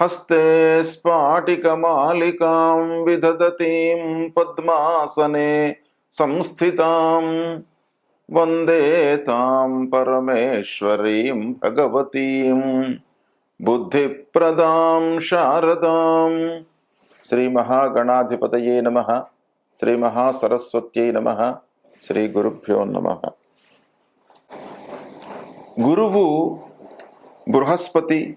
హస్తే స్ఫాటికమాలికాం విదదతీం పద్మాసనే సంస్థితాం వందే తాం పరమేశ్వరీం భగవతీం. బుద్ధిప్రదాం శారదాం. శ్రీ మహాగణాధిపతయే నమ. శ్రీ మహాసరస్వత్యై నమ. శ్రీ గురుభ్యో నమ. గురువు బృహస్పతి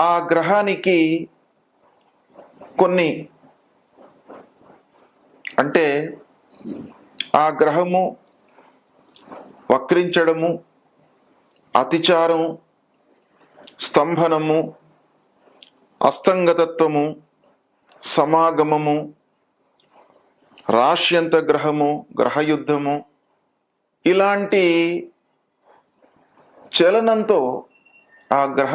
ఆ గ్రహానికి కొన్ని అంటే ఆ గ్రహము వక్రించడము అతిచారం స్తంభనము అస్తంగతత్వము సమాగమము రాశ్యంత గ్రహము గ్రహయుద్ధము ఇలాంటి చలనంతో ఆ గ్రహ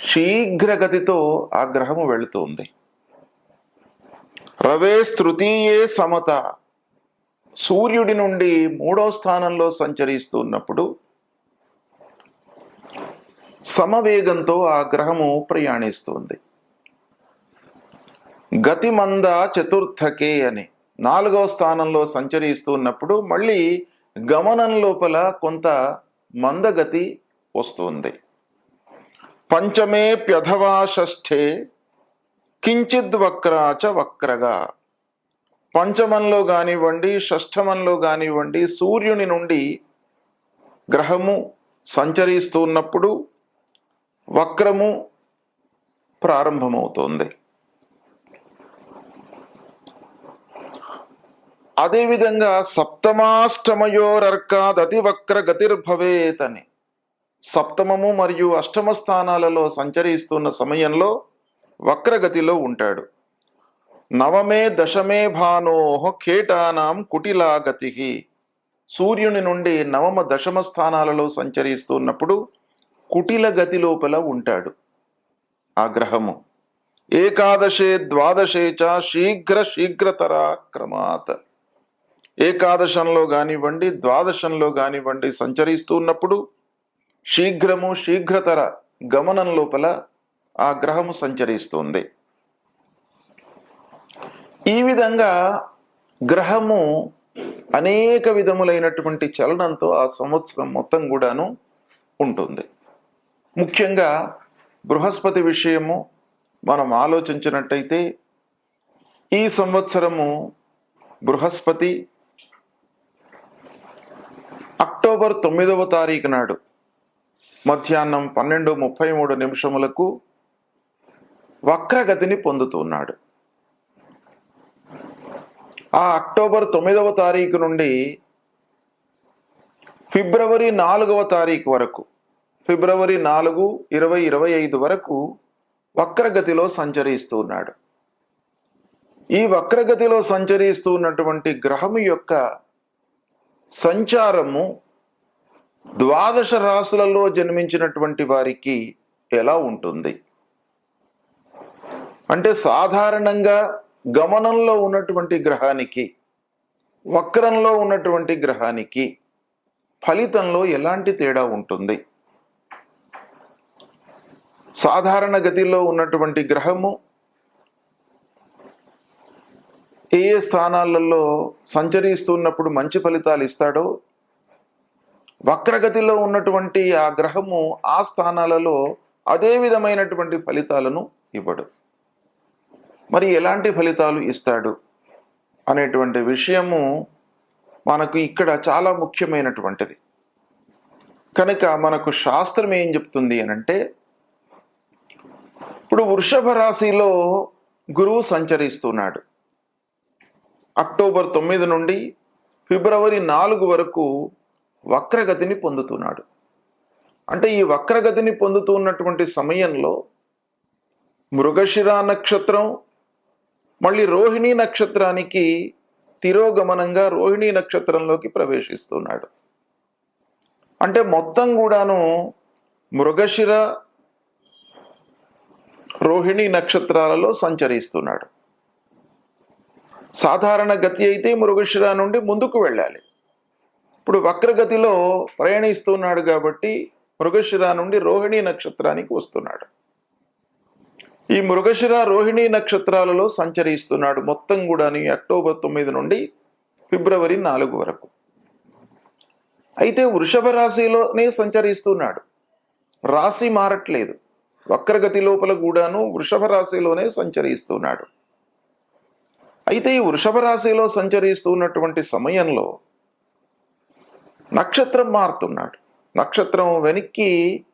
శీఘ్రగతితో ఆ గ్రహము వెళుతుంది. రవే తృతీయే సమత. సూర్యుడి నుండి మూడో స్థానంలో సంచరిస్తూ ఉన్నప్పుడు సమవేగంతో ఆ గ్రహము ప్రయాణిస్తుంది. గతిమంద చతుర్థకే అని నాలుగవ స్థానంలో సంచరిస్తూ ఉన్నప్పుడు మళ్ళీ గమనం లోపల కొంత మందగతి వస్తుంది. పంచమే ప్యథవా షష్ఠే కించిద్ వక్రాచ వక్రగా. పంచమంలో కానివ్వండి షష్ఠమంలో కానివ్వండి సూర్యుని నుండి గ్రహము సంచరిస్తూ ఉన్నప్పుడు వక్రము ప్రారంభమవుతోంది. అదేవిధంగా సప్తమాష్టమయోరర్కాదతి వక్ర గతిర్భవేత్ అని సప్తమము మరియు అష్టమ స్థానాలలో సంచరిస్తున్న సమయంలో వక్రగతిలో ఉంటాడు. నవమే దశమే భానోహ కేటానాం కుటిలాగతి. సూర్యుని నుండి నవమ దశమ స్థానాలలో సంచరిస్తున్నప్పుడు కుటిల గతి లోపల ఉంటాడు. ఆ గ్రహము. ఏకాదశే ద్వాదశే చ శీఘ్ర శీఘ్రతర క్రమాత్. ఏకాదశంలో కానివ్వండి ద్వాదశంలో కానివ్వండి సంచరిస్తూ ఉన్నప్పుడు శీఘ్రము శీఘ్రతర గమనం లోపల ఆ గ్రహము సంచరిస్తుంది. ఈ విధంగా గ్రహము అనేక విధములైనటువంటి చలనంతో ఆ సంవత్సరం మొత్తం కూడాను ఉంటుంది. ముఖ్యంగా బృహస్పతి విషయము మనం ఆలోచించినట్టయితే ఈ సంవత్సరము బృహస్పతి అక్టోబర్ తొమ్మిదవ తారీఖు నాడు మధ్యాహ్నం పన్నెండు ముప్పై మూడు నిమిషములకు వక్రగతిని పొందుతున్నాడు ఆ అక్టోబర్ తొమ్మిదవ తారీఖు నుండి ఫిబ్రవరి నాలుగవ తారీఖు వరకు ఫిబ్రవరి నాలుగు ఇరవై ఇరవై ఐదు వరకు వక్రగతిలో సంచరిస్తూ ఉన్నాడు. ఈ వక్రగతిలో సంచరిస్తూ ఉన్నటువంటి గ్రహము యొక్క సంచారము ద్వాదశ రాసులలో జన్మించినటువంటి వారికి ఎలా ఉంటుంది? అంటే సాధారణంగా గమనంలో ఉన్నటువంటి గ్రహానికి వక్రంలో ఉన్నటువంటి గ్రహానికి ఫలితంలో ఎలాంటి తేడా ఉంటుంది? సాధారణ గతిలో ఉన్నటువంటి గ్రహము ఏ ఏ స్థానాలలో సంచరిస్తున్నప్పుడు మంచి ఫలితాలు ఇస్తాడో వక్రగతిలో ఉన్నటువంటి ఆ గ్రహము ఆ స్థానాలలో అదే విధమైనటువంటి ఫలితాలను ఇవ్వడు. మరి ఎలాంటి ఫలితాలు ఇస్తాడు అనేటువంటి విషయము మనకు ఇక్కడ చాలా ముఖ్యమైనటువంటిది. కనుక మనకు శాస్త్రం ఏం చెప్తుంది అనంటే ఇప్పుడు వృషభ రాశిలో గురువు సంచరిస్తున్నాడు. అక్టోబర్ తొమ్మిది నుండి ఫిబ్రవరి నాలుగు వరకు వక్రగతిని పొందుతున్నాడు. అంటే ఈ వక్రగతిని పొందుతున్నటువంటి సమయంలో మృగశిర నక్షత్రం మళ్ళీ రోహిణీ నక్షత్రానికి తిరోగమనంగా రోహిణీ నక్షత్రంలోకి ప్రవేశిస్తున్నాడు. అంటే మొత్తం కూడాను మృగశిర రోహిణీ నక్షత్రాలలో సంచరిస్తున్నాడు. సాధారణ గతి అయితే మృగశిర నుండి ముందుకు వెళ్ళాలి. ఇప్పుడు వక్రగతిలో ప్రయాణిస్తున్నాడు కాబట్టి మృగశిర నుండి రోహిణీ నక్షత్రానికి వస్తున్నాడు. ఈ మృగశిర రోహిణీ నక్షత్రాలలో సంచరిస్తున్నాడు మొత్తం కూడా అక్టోబర్ తొమ్మిది నుండి ఫిబ్రవరి నాలుగు వరకు. అయితే వృషభ రాశిలోనే సంచరిస్తున్నాడు. రాశి మారట్లేదు. వక్రగతి లోపల కూడాను వృషభ రాశిలోనే సంచరిస్తున్నాడు. అయితే ఈ వృషభ రాశిలో సంచరిస్తున్నటువంటి సమయంలో నక్షత్రం మారుతున్నాడు. నక్షత్రం వెనక్కి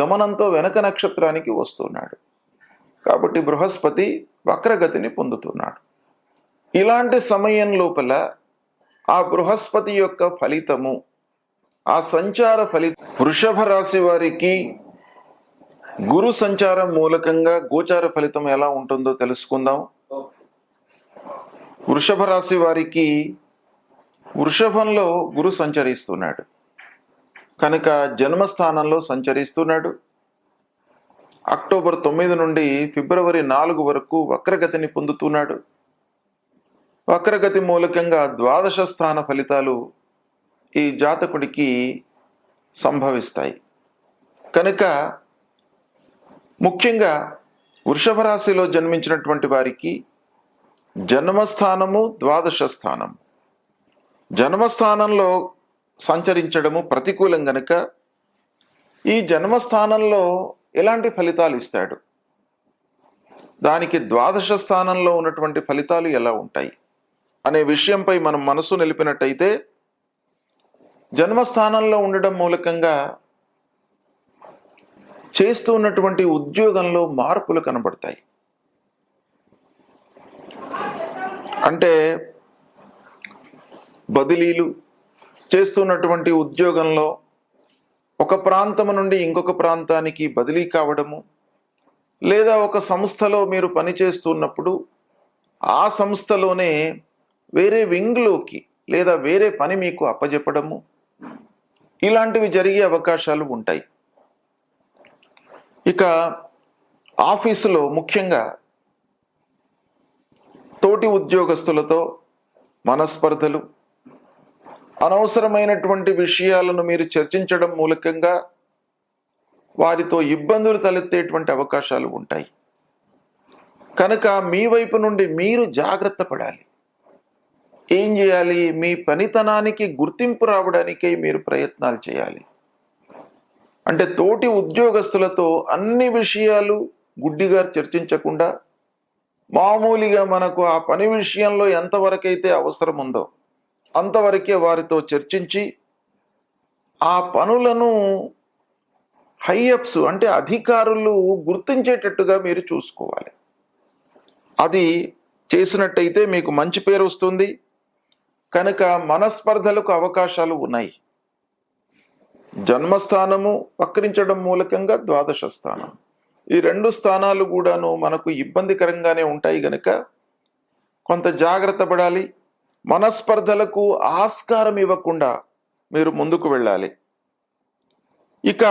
గమనంతో వెనక నక్షత్రానికి వస్తున్నాడు. కాబట్టి బృహస్పతి వక్రగతిని పొందుతున్నాడు. ఇలాంటి సమయం లోపల ఆ బృహస్పతి యొక్క ఫలితము ఆ సంచార ఫలిత వృషభ రాశి వారికి గురు సంచారం మూలకంగా గోచార ఫలితం ఎలా ఉంటుందో తెలుసుకుందాం. వృషభ రాశి వారికి వృషభంలో గురు సంచరిస్తున్నాడు. కనుక జన్మస్థానంలో సంచరిస్తున్నాడు. అక్టోబర్ తొమ్మిది నుండి ఫిబ్రవరి నాలుగు వరకు వక్రగతిని పొందుతున్నాడు. వక్రగతి మూలకంగా ద్వాదశ స్థాన ఫలితాలు ఈ జాతకుడికి సంభవిస్తాయి. కనుక ముఖ్యంగా వృషభ రాశిలో జన్మించినటువంటి వారికి జన్మస్థానము ద్వాదశ స్థానం జన్మస్థానంలో సంచరించడము ప్రతికూలం గనుక ఈ జన్మస్థానంలో ఎలాంటి ఫలితాలు ఇస్తాడు? దానికి ద్వాదశ స్థానంలో ఉన్నటువంటి ఫలితాలు ఎలా ఉంటాయి? అనే విషయంపై మనం మనసు నిలిపినట్టయితే జన్మస్థానంలో ఉండడం మూలకంగా చేస్తూ ఉన్నటువంటి ఉద్యోగంలో మార్పులు కనబడతాయి. అంటే బదిలీలు చేస్తున్నటువంటి ఉద్యోగంలో ఒక ప్రాంతం నుండి ఇంకొక ప్రాంతానికి బదిలీ కావడము లేదా ఒక సంస్థలో మీరు పనిచేస్తున్నప్పుడు ఆ సంస్థలోనే వేరే వింగ్లోకి లేదా వేరే పని మీకు అప్పజెప్పడము. ఇలాంటివి జరిగే అవకాశాలు ఉంటాయి. ఇక ఆఫీసులో ముఖ్యంగా తోటి ఉద్యోగస్తులతో మనస్పర్ధలు అనవసరమైనటువంటి విషయాలను మీరు చర్చించడం మూలకంగా వారితో ఇబ్బందులు తలెత్తేటువంటి అవకాశాలు ఉంటాయి. కనుక మీ వైపు నుండి మీరు జాగ్రత్త పడాలి. ఏం చేయాలి? మీ పనితనానికి గుర్తింపు రావడానికై మీరు ప్రయత్నాలు చేయాలి. అంటే తోటి ఉద్యోగస్తులతో అన్ని విషయాలు గుడ్డిగా చర్చించకుండా మామూలుగా మనకు ఆ పని విషయంలో ఎంతవరకైతే అవసరం ఉందో అంతవరకే వారితో చర్చించి ఆ పనులను హైయప్స్ అంటే అధికారులు గుర్తించేటట్టుగా మీరు చూసుకోవాలి. అది చేసినట్టయితే మీకు మంచి పేరు వస్తుంది. కనుక మనస్పర్ధలకు అవకాశాలు ఉన్నాయి. జన్మస్థానము వక్రించడం మూలకంగా ద్వాదశ స్థానం. ఈ రెండు స్థానాలు కూడాను మనకు ఇబ్బందికరంగానే ఉంటాయి గనక కొంత జాగ్రత్త పడాలి. మనస్పర్ధలకు ఆస్కారం ఇవ్వకుండా మీరు ముందుకు వెళ్ళాలి. ఇక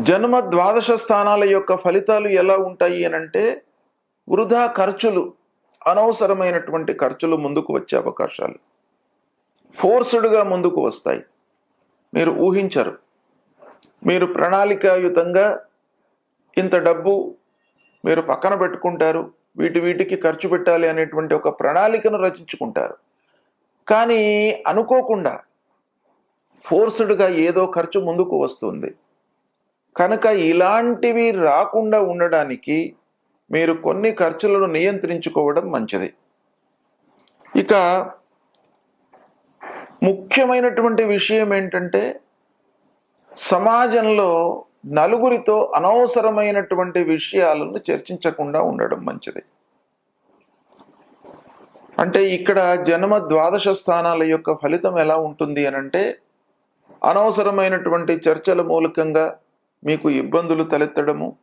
జన్మ ద్వాదశ స్థానాల యొక్క ఫలితాలు ఎలా ఉంటాయి అనంటే వృధా ఖర్చులు అనవసరమైనటువంటి ఖర్చులు ముందుకు వచ్చే అవకాశాలు. ఫోర్స్డ్గా ముందుకు వస్తాయి. మీరు ఊహించరు. మీరు ప్రణాళికాయుతంగా ఇంత డబ్బు మీరు పక్కన పెట్టుకుంటారు. వీటి వీటికి ఖర్చు పెట్టాలి అనేటువంటి ఒక ప్రణాళికను రచించుకుంటారు. కానీ అనుకోకుండా ఫోర్స్డ్గా ఏదో ఖర్చు ముందుకు వస్తుంది. కనుక ఇలాంటివి రాకుండా ఉండడానికి మీరు కొన్ని ఖర్చులను నియంత్రించుకోవడం మంచిది. ఇక ముఖ్యమైనటువంటి విషయం ఏంటంటే సమాజంలో నలుగురితో అనవసరమైనటువంటి విషయాలను చర్చించకుండా ఉండడం మంచిది. అంటే ఇక్కడ జన్మ ద్వాదశ స్థానాల యొక్క ఫలితం ఎలా ఉంటుంది అని అంటే అనవసరమైనటువంటి చర్చల మూలకంగా మీకు ఇబ్బందులు తలెత్తడము.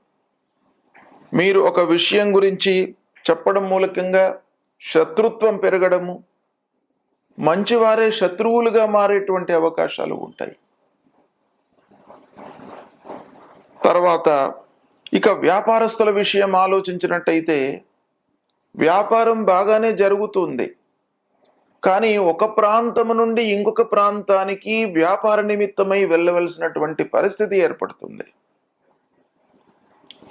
మీరు ఒక విషయం గురించి చెప్పడం మూలకంగా శత్రుత్వం పెరగడము. మంచివారే శత్రువులుగా మారేటువంటి అవకాశాలు ఉంటాయి. తర్వాత ఇక వ్యాపారస్తుల విషయం ఆలోచించినట్టయితే వ్యాపారం బాగానే జరుగుతుంది. కానీ ఒక ప్రాంతం నుండి ఇంకొక ప్రాంతానికి వ్యాపార నిమిత్తమై వెళ్ళవలసినటువంటి పరిస్థితి ఏర్పడుతుంది.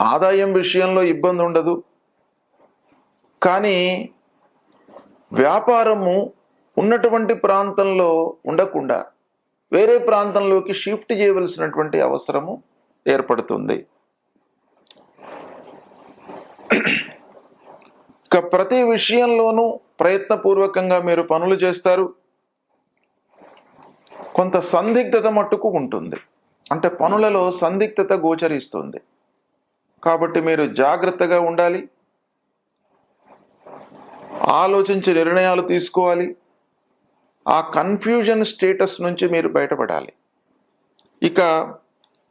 ఆదాయం విషయంలో ఇబ్బంది ఉండదు. కానీ వ్యాపారము ఉన్నటువంటి ప్రాంతంలో ఉండకుండా వేరే ప్రాంతంలోకి షిఫ్ట్ చేయవలసినటువంటి అవసరము ఏర్పడుతుంది. ఇక ప్రతి విషయంలోనూ ప్రయత్నపూర్వకంగా మీరు పనులు చేస్తారు. కొంత సందిగ్ధత మట్టుకు ఉంటుంది. అంటే పనులలో సందిగ్ధత గోచరిస్తుంది. కాబట్టి మీరు జాగ్రత్తగా ఉండాలి. ఆలోచించి నిర్ణయాలు తీసుకోవాలి. ఆ కన్ఫ్యూజన్ స్టేటస్ నుంచి మీరు బయటపడాలి. ఇక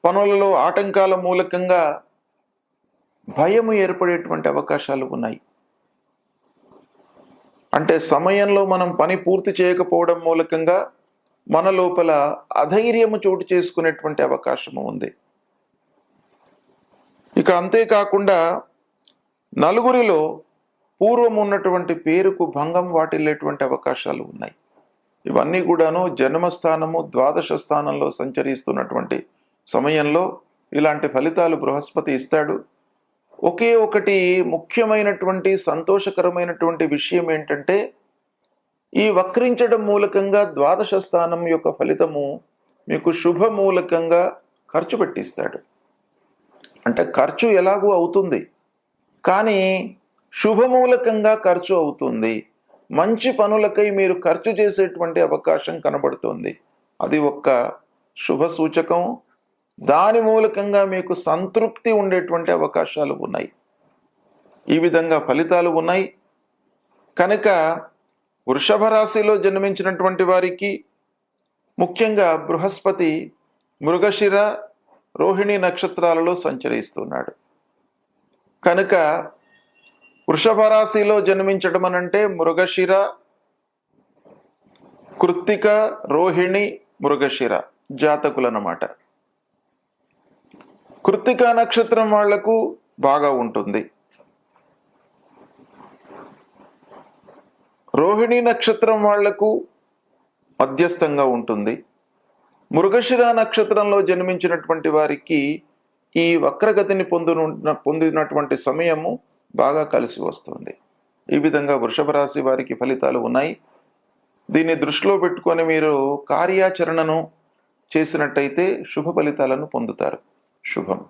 పనులలో ఆటంకాల మూలకంగా భయము ఏర్పడేటువంటి అవకాశాలు ఉన్నాయి. అంటే సమయంలో మనం పని పూర్తి చేయకపోవడం మూలకంగా మన లోపల అధైర్యము చోటు చేసుకునేటువంటి అవకాశము ఉంది. ఇక అంతేకాకుండా నలుగురిలో పూర్వం ఉన్నటువంటి పేరుకు భంగం వాటిల్లేటువంటి అవకాశాలు ఉన్నాయి. ఇవన్నీ కూడాను జన్మస్థానము ద్వాదశ స్థానంలో సంచరిస్తున్నటువంటి సమయంలో ఇలాంటి ఫలితాలు బృహస్పతి ఇస్తాడు. ఒకే ఒకటి ముఖ్యమైనటువంటి సంతోషకరమైనటువంటి విషయం ఏంటంటే ఈ వక్రించడం మూలకంగా ద్వాదశ స్థానం యొక్క ఫలితము మీకు శుభ మూలకంగా ఖర్చు పెట్టిస్తాడు. అంటే ఖర్చు ఎలాగూ అవుతుంది. కానీ శుభమూలకంగా ఖర్చు అవుతుంది. మంచి పనులకై మీరు ఖర్చు చేసేటువంటి అవకాశం కనబడుతుంది. అది ఒక్క శుభ సూచకం దాని మూలకంగా మీకు సంతృప్తి ఉండేటువంటి అవకాశాలు ఉన్నాయి. ఈ విధంగా ఫలితాలు ఉన్నాయి. కనుక వృషభ రాశిలో జన్మించినటువంటి వారికి ముఖ్యంగా బృహస్పతి మృగశిర రోహిణి నక్షత్రాలలో సంచరిస్తున్నాడు. కనుక వృషభ రాశిలో జన్మించడం అనంటే మృగశిర కృత్తిక రోహిణి మృగశిర జాతకులన్నమాట కృత్తికా నక్షత్రం వాళ్ళకు బాగా ఉంటుంది. రోహిణి నక్షత్రం వాళ్ళకు మధ్యస్థంగా ఉంటుంది. మృగశిర నక్షత్రంలో జన్మించినటువంటి వారికి ఈ వక్రగతిని పొందును పొందినటువంటి సమయము బాగా కలిసి వస్తుంది. ఈ విధంగా వృషభ రాశి వారికి ఫలితాలు ఉన్నాయి. దీన్ని దృష్టిలో పెట్టుకొని మీరు కార్యాచరణను చేసినట్టయితే శుభ ఫలితాలను పొందుతారు. శుభం